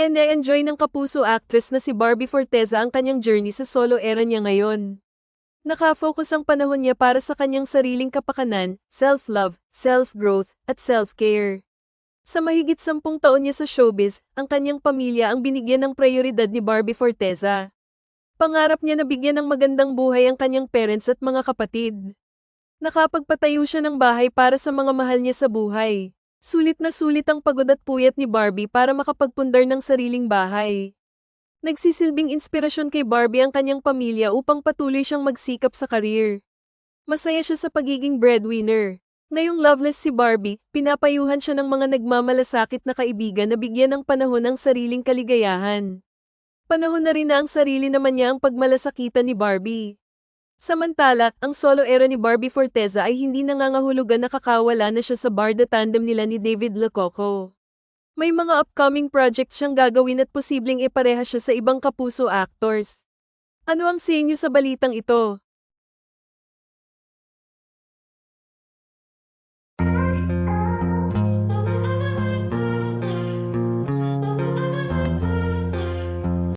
Ene-enjoy ng kapuso actress na si Barbie Forteza ang kanyang journey sa solo era niya ngayon. Nakafocus ang panahon niya para sa kanyang sariling kapakanan, self-love, self-growth, at self-care. Sa mahigit sampung taon niya sa showbiz, ang kanyang pamilya ang binigyan ng prioridad ni Barbie Forteza. Pangarap niya na bigyan ng magandang buhay ang kanyang parents at mga kapatid. Nakapagpatayo siya ng bahay para sa mga mahal niya sa buhay. Sulit na sulit ang pagod at puyat ni Barbie para makapagpundar ng sariling bahay. Nagsisilbing inspirasyon kay Barbie ang kanyang pamilya upang patuloy siyang magsikap sa karir. Masaya siya sa pagiging breadwinner. Ngayong loveless si Barbie, pinapayuhan siya ng mga nagmamalasakit na kaibigan na bigyan ng panahon ang sariling kaligayahan. Panahon na rin na ang sarili naman niya ang pagmalasakitan ni Barbie. Samantala, ang solo era ni Barbie Forteza ay hindi nangangahulugan na kakawala na siya sa barda tandem nila ni David Lococo. May mga upcoming projects siyang gagawin at posibleng ipareha siya sa ibang kapuso actors. Ano ang sa inyo sa balitang ito?